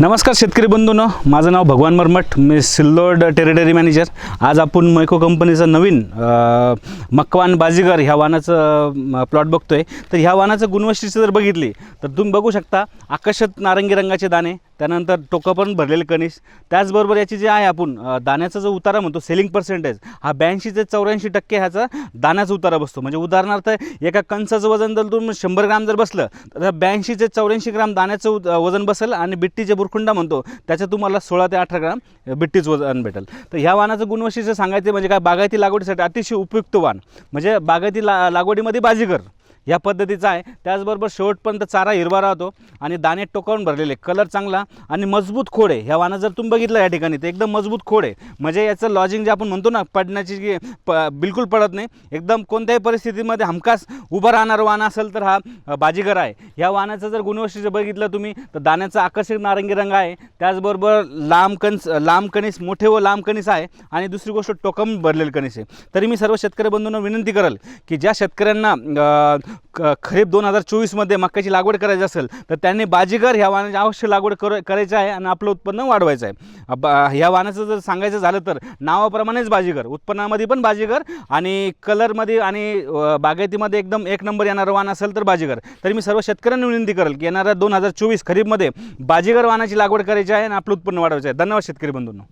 नमस्कार शेतकरी बंधूंनो माझं नाव भगवान मरमठ मी सिल्लोड टेरिटरी मॅनेजर. आज आपण मैको कंपनीचं नवीन मकवान बाजीगर ह्या वाहनाचं प्लॉट बघतोय. तर ह्या वाहनाचं गुणवैशिष्ट्य जर बघितली तर तुम्ही बघू शकता आकर्षक नारंगी रंगाचे दाणे त्यानंतर टोकं पण भरलेले कनिश त्याचबरोबर याची जे आहे आपण दाण्याचा जो उतारा म्हणतो सेलिंग पर्सेंटेज हा ब्याऐंशी ते चौऱ्याऐंशी टक्के ह्याचा दाण्याचा उतारा बसतो. म्हणजे उदाहरणार्थ एका कणसाचं वजन जर तुम्ही शंभर ग्राम जर बसलं तर ब्याऐंशी ते चौऱ्याऐंशी ग्राम दाण्याचं वजन बसेल आणि बिट्टीचे बुरखुंडा म्हणतो त्याचं तुम्हाला सोळा ते अठरा ग्राम बिट्टीचं वजन भेटेल. तर ह्या वानाचं गुणवैशिष्ट्य सांगायचं म्हणजे काय बागायती लागवडीसाठी अतिशय उपयुक्त वाण. म्हणजे बागायती ला लागवडीमध्ये बाजीगर. या पद्धतीचा आहे. त्याचबरोबर शेवटपर्यंत चारा हिरवा राहतो आणि दाणे टोकावून भरलेले. कलर चांगला आणि मजबूत खोड. आहे ह्या वाना जर तुम्ही बघितलं या ठिकाणी तर एकदम मजबूत खोड. आहे म्हणजे याचं लॉजिंग जे आपण म्हणतो ना पडण्याची जी प बिलकुल पडत नाही. एकदम कोणत्याही परिस्थितीमध्ये हमखास उभं राहणारं वाहन असेल तर हा बाजीगर आहे. ह्या वाहनाचं जर गुणवैशिष्ट्य बघितलं तुम्ही तर दाण्याचा आकर्षक नारंगी रंग आहे. त्याचबरोबर लांब कणस लांब कणीस मोठे व लांब कणीस आहे. आणि दुसरी गोष्ट टोकम भरलेलं कणीस आहे. तरी मी सर्व शेतकरी बंधूंना विनंती करेल की ज्या शेतकऱ्यांना क- खरीप दोन हजार चोवीसमध्ये मक्याची लागवड करायची असेल तर त्यांनी बाजीगर ह्या वाहनाची अवश्य लागवड कर करायची आहे आणि आपलं उत्पन्न वाढवायचं आहे. बा ह्या वाहनाचं जर सांगायचं झालं तर नावाप्रमाणेच बाजीगर उत्पन्नामध्ये पण बाजीगर आणि कलरमध्ये आणि बागायतीमध्ये एकदम एक नंबर येणारं वाहन असेल तर बाजीगर. तर मी सर्व शेतकऱ्यांना विनंती करेल की येणाऱ्या दोन हजार चोवीस खरीपमध्ये बाजीगर वाहनाची लागवड करायची आहे आणि आपलं उत्पन्न वाढवायचं आहे. धन्यवाद शेतकरी बंधूंनो.